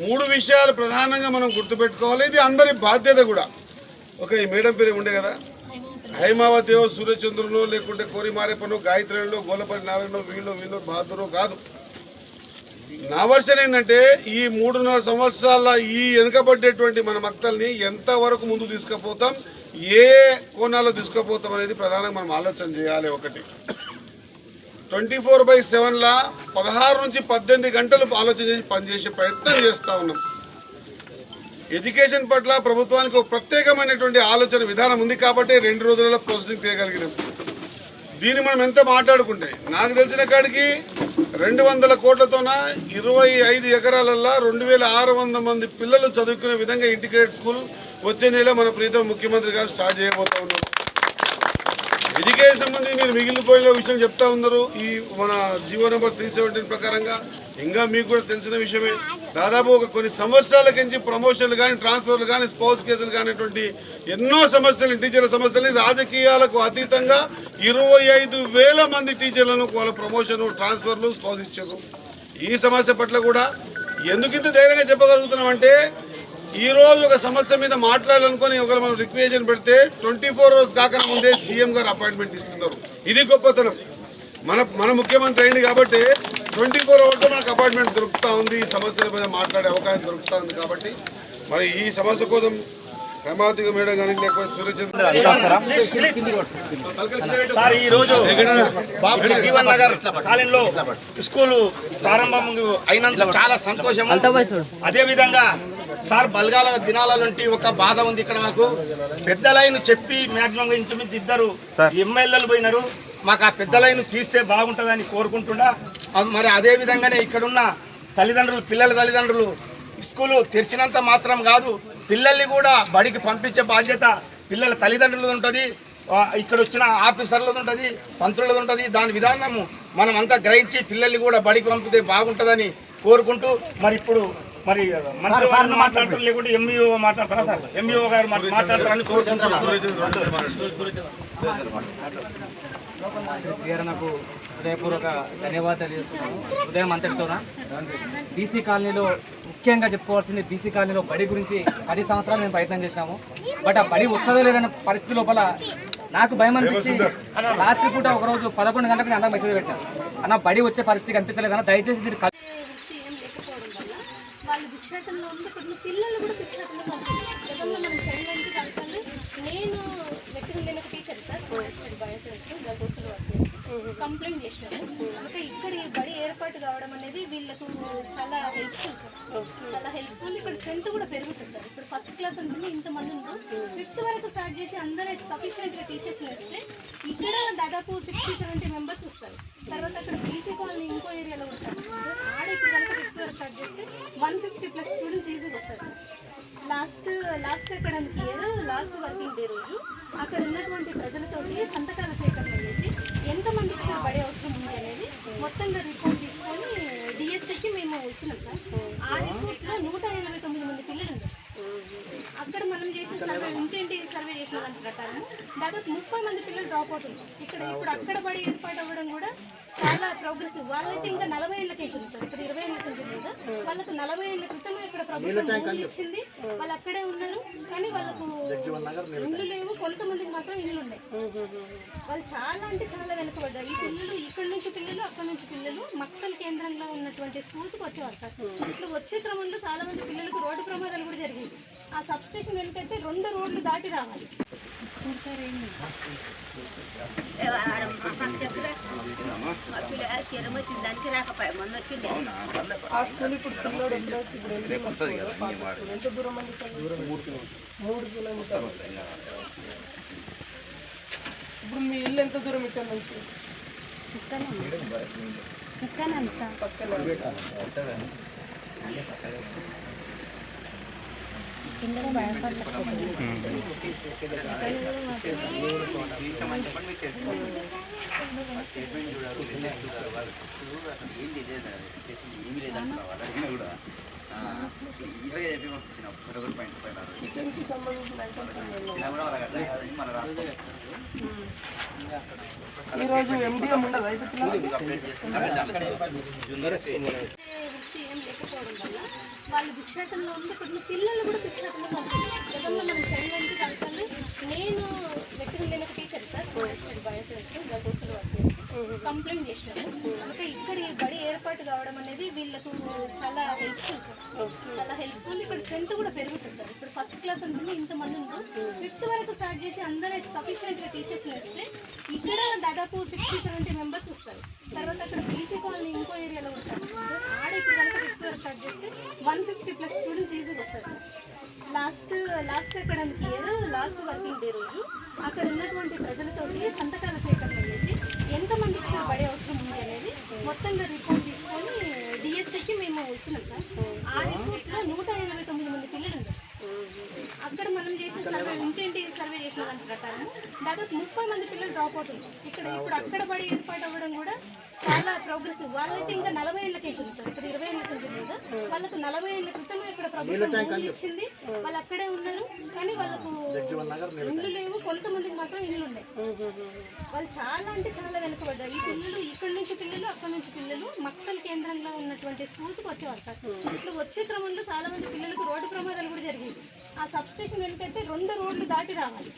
మూడు విషయాలు ప్రధానంగా మనం గుర్తుపెట్టుకోవాలి. ఇది అందరి బాధ్యత కూడా. ఒక ఈ మేడం పేరు ఉండే కదా? హైమావతి సూర్యచంద్రులు లేకుంటే కోరిమారేపను గాయత్రిలో గోలపల్లి నారాయణ వీళ్ళు వీళ్ళు బహాదూరు కాదు. నా వర్షన్ ఏంటంటే ఈ మూడున్నర సంవత్సరాల ఈ వెనుకబడ్డేటువంటి మన మక్తల్ని ఎంతవరకు ముందు తీసుకుపోతాం ఏ కోణాల్లో తీసుకుపోతాం అనేది ప్రధానంగా మనం ఆలోచన చేయాలి ఒకటి. ట్వంటీ ఫోర్ బై సెవెన్లా పదహారు నుంచి పద్దెనిమిది గంటలు ఆలోచన చేసి పనిచేసే ప్రయత్నం చేస్తూ ఉన్నాం. ఎడ్యుకేషన్ పట్ల ప్రభుత్వానికి ఒక ప్రత్యేకమైనటువంటి ఆలోచన విధానం ఉంది కాబట్టి రెండు రోజులలో ప్రొసెసింగ్ చేయగలిగినాం. దీన్ని మనం ఎంత మాట్లాడుకుంటే? నాకు తెలిసిన కాడికి రెండు వందల కోట్లతోన ఇరవై ఐదు ఎకరాలల్లో రెండు వేల ఆరు వందల మంది పిల్లలు చదువుకునే విధంగా ఇంటిగ్రేటెడ్ స్కూల్ వచ్చే నెల మన ప్రీతం ముఖ్యమంత్రి గారు స్టార్ట్ చేయబోతా ఉన్నారు. ఎడ్యుకేషన్ సంబంధించి మీరు మిగిలిపోయిన విషయం చెప్తా ఉన్నారు. ఈ మన జీవో నెంబర్ త్రీ సెవెంటీన్ ప్రకారంగా ఇంకా మీకు కూడా తెలిసిన విషయమే. దాదాపు ఒక కొన్ని సంవత్సరాల నుంచి ప్రమోషన్లు కానీ ట్రాన్స్ఫర్లు కానీ స్పోర్ట్స్ కేసులు కానిటువంటి ఎన్నో సమస్యలు టీచర్ల సమస్యలు రాజకీయాలకు అతీతంగా ఇరవై ఐదు వేల మంది టీచర్లను వాళ్ళ ప్రమోషన్ ట్రాన్స్ఫర్లు స్పోర్ట్స్ ఈ సమస్య పట్ల కూడా ఎందుకు ఇంత ధైర్యంగా చెప్పగలుగుతున్నామంటే ఈరోజు ఒక సమస్య మీద మాట్లాడాలనుకొని ఒకరు మనం రిక్వేషన్ పెడితే ట్వంటీ ఫోర్ అవర్స్ కాక ముందే సీఎం గారు అపాయింట్మెంట్ ఇస్తున్నారు. ఇది గొప్పతనం. మన మన ముఖ్యమంత్రి అయింది కాబట్టి ట్వంటీ ఫోర్ అవర్స్లో మనకు అపాయింట్మెంట్ దొరుకుతూ ఉంది. ఈ సమస్యల మీద మాట్లాడే అవకాశం దొరుకుతూ ఉంది కాబట్టి మరి ఈ సమస్య కోసం హేమావతి మేడం కానీ లేకపోతే సూర్యచంద్ర సార్ ఈ రోజు బాబు జగజీవన్ నగర్ కాలనీలో స్కూల్ ప్రారంభం అయినందుకు చాలా సంతోషం అదే విధంగా సార్ బలగాల దినాల నుండి ఒక బాధ ఉంది ఇక్కడ నాకు. పెద్ద లైన్ చెప్పి మాక్సిమం ఇంచుమించు ఇద్దరు ఎమ్మెల్యేలు పోయినారు. మాకు ఆ పెద్ద లైన్ తీస్తే బాగుంటుందని కోరుకుంటున్నా. మరి అదే విధంగానే ఇక్కడున్న తల్లిదండ్రులు పిల్లల తల్లిదండ్రులు స్కూలు తెరిచినంత మాత్రం కాదు పిల్లల్ని కూడా బడికి పంపించే బాధ్యత పిల్లల తల్లిదండ్రులది ఉంటుంది ఇక్కడ వచ్చిన ఆఫీసర్లది ఉంటుంది పంతులది ఉంటుంది. దాని విధానము మనం అంతా గ్రహించి పిల్లల్ని కూడా బడికి పంపితే బాగుంటుందని కోరుకుంటూ మరి ఇప్పుడు మరి మంత్రి వారిని మాట్లాడుతారు లేకుంటే ఎంఈఓ మాట్లాడతారా సార్? ఎంఈఓ గారు మరి మాట్లాడతారని కోరుకుంటున్నాను. హృదయపూర్వక ధన్యవాదాలు చేస్తున్నాను ఉదయం అంతటితోన? బీసీ కాలనీలో ముఖ్యంగా చెప్పుకోవాల్సింది బీసీ కాలనీలో బడి గురించి పది సంవత్సరాలు మేము ప్రయత్నం చేసినాము. బట్ ఆ బడి వస్తుందో లేదన్న పరిస్థితి లోపల నాకు భయం అనిపించి రాత్రి పూట ఒకరోజు పదకొండు గంటలకు నేను అన్న మెసేజ్ పెట్టాను. అన్న బడి వచ్చే పరిస్థితి కనిపించలేదన్న దయచేసి వల్ల వాళ్ళు భిక్షాటంలో ఉండి కొన్ని పిల్లలు కూడా భిక్షాటంలో పంపించారు గతంలో మనం చేయడానికి దానికన్నా నేను వ్యక్తిగా నేను ఒక teacher sir. Study bioscience girls hostel work చేసి కంప్లైంట్ చేసినాము అంటే ఇక్కడ ఈ బడి ఏర్పాటు కావడం అనేది వీళ్ళకు చాలా హెల్ప్ఫుల్ సార్. మళ్ళీ ఇక్కడ స్ట్రెంత్ కూడా పెరుగుతుంది సార్. ఇప్పుడు ఫస్ట్ క్లాస్ ఉంటుంది ఇంతమంది ఉన్నారు. ఫిఫ్త్ వరకు స్టార్ట్ చేసి అందరూ సఫిషియెంట్గా టీచర్స్ వేస్తే ఇక్కడ దాదాపు సిక్స్టీ సెవెంటీ మెంబర్స్ వస్తారు. తర్వాత అక్కడ బీసీ కాలనీ ఇంకో ఏరియాలో వస్తారు ఆడ ఇప్పుడు కనుక ఫిఫ్త్ వరకు స్టార్ట్ చేస్తే వన్ ఫిఫ్టీ ప్లస్ స్టూడెంట్స్ ఈజీగా వస్తారు last last academic year last working day రోజు అక్కడ ఉన్నటువంటి ప్రజలతోటి సంతకాల సేకరణ చేసి ఎంతమంది ఇక్కడ పడే దాదాపు ముప్పై మంది పిల్లలు డ్రాప్ అవుతున్నారు ఇక్కడ ఇప్పుడు అక్కడ పడి ఏర్పాటు అవ్వడం కూడా చాలా ప్రోగ్రెసివ్ వాళ్ళైతే ఇంకా నలభై ఏళ్ళకి ఇచ్చింది సార్. ఇప్పుడు ఇరవై ఏళ్ళకి ఉంటుంది కదా. వాళ్ళకు నలభై ఏళ్ళ క్రితమే ఇక్కడ ప్రభుత్వం ఇచ్చింది. వాళ్ళు అక్కడే ఉన్నారు. కానీ వాళ్ళకు ఇల్లు లేవు. కొంతమందికి మాత్రం ఇల్లు ఉన్నాయి వాళ్ళు చాలా అంటే చాలా వెనుకబడ్డారు. ఈ పిల్లలు ఇక్కడ నుంచి పిల్లలు అక్కడ నుంచి పిల్లలు మక్కల్ కేంద్రంలో ఉన్నటువంటి స్కూల్స్కి వచ్చేవారు సార్. ఇట్లా వచ్చే క్రమంలో చాలా మంది పిల్లలకు రోడ్డు ప్రమాదాలు కూడా జరిగింది ఆ సబ్ స్టేషన్ వెనుకైతే రెండు రోడ్లు దాటి రావాలి. వచ్చింది దానికి రాకపోయా మొన్న వచ్చిండే ఇప్పుడు మీ ఇల్లు ఎంత దూరం ఇక్కడ నుంచి? కిచెన్కి సంబంధించిన ఐటమ్స్ ఈరోజు ఎండిఎం ఉండదు వాళ్ళు భిక్షాటంలో ఉండి కొన్ని పిల్లలు కూడా భిక్షాటంలో పంపించారు గతంలో మనం చేయడానికి దానివల్ల నేను వ్యక్తిగా నేను ఒక టీచర్ సార్ బయోసెన్స్ వర్క్ చేసి కంప్లైంట్ చేశాను అంటే ఇక్కడ ఈ బడి ఏర్పాటు కావడం అనేది వీళ్ళకు చాలా హెల్ప్ఫుల్ సార్. చాలా హెల్ప్ఫుల్ ఇక్కడ స్ట్రెంత్ కూడా పెరుగుతుంది సార్. ఇప్పుడు ఫస్ట్ క్లాస్ ఉంటుంది ఇంతమంది ఉన్నారు ఫిఫ్త్ వరకు స్టార్ట్ చేసి అందరూ సఫిషియెంట్గా టీచర్స్ వేస్తే ఇక్కడ దాదాపు సిక్స్టీ సెవెంటీ మెంబర్స్ వస్తారు. తర్వాత అక్కడ బీసీ కాలనీ ఇంకో ఏరియాలో ఉంటారు. ఆడ ఇక్కడ కనుక ఫిఫ్త్ వరకు స్టార్ట్ చేస్తే వన్ ఫిఫ్టీ ప్లస్ స్టూడెంట్స్ ఈజీగా వస్తారు. Last last academic year last working day రోజు. అక్కడ ఉన్నటువంటి ప్రజలతో సంతకాల సేకరణ చేసి ఎంతమందికి పడే అవసరం ఉంది అనేది మొత్తంగా రిపోర్ట్ తీసుకొని డిఎస్సికి మేము వచ్చినాం సార్ ఆ రిపోర్ట్లో నూట ఎనభై తొమ్మిది మంది పిల్లలు ఉన్నారు అక్కడ మనం చేసిన సర్వే ఇంటింటి సర్వే చేసిన దాని ప్రకారం దాదాపు ముప్పై మంది పిల్లలు డ్రాప్ అవుతుంది. ఇక్కడ ఇప్పుడు అక్కడ పడి ఏర్పాటు అవ్వడం కూడా చాలా ప్రోగ్రెసివ్ వాళ్ళైతే ఇంకా నలభై ఏళ్ళకి అవుతుంది సార్. ఇక్కడ ఇరవై ఏళ్ళకి ఉంటుంది కదా. వాళ్ళకు నలభై ఏళ్ళ క్రితమే ఇక్కడ ప్రభుత్వం ఇచ్చింది. వాళ్ళు అక్కడే ఉన్నారు. కానీ వాళ్ళకు ఇల్లు లేవు. కొంతమందికి మాత్రం ఇల్లు ఉన్నాయి వాళ్ళు చాలా అంటే చాలా వెనుకబడ్డారు. ఈ పిల్లలు ఇక్కడ నుంచి పిల్లలు అక్కడ నుంచి పిల్లలు మక్కల కేంద్రంలో ఉన్నటువంటి స్కూల్స్కి వచ్చేవారు సార్. ఇట్లా వచ్చే క్రమంలో చాలా మంది పిల్లలకు రోడ్డు ప్రమాదాలు కూడా జరిగింది ఆ సబ్ స్టేషన్ వెనుకైతే రెండు రోడ్లు దాటి రావాలి.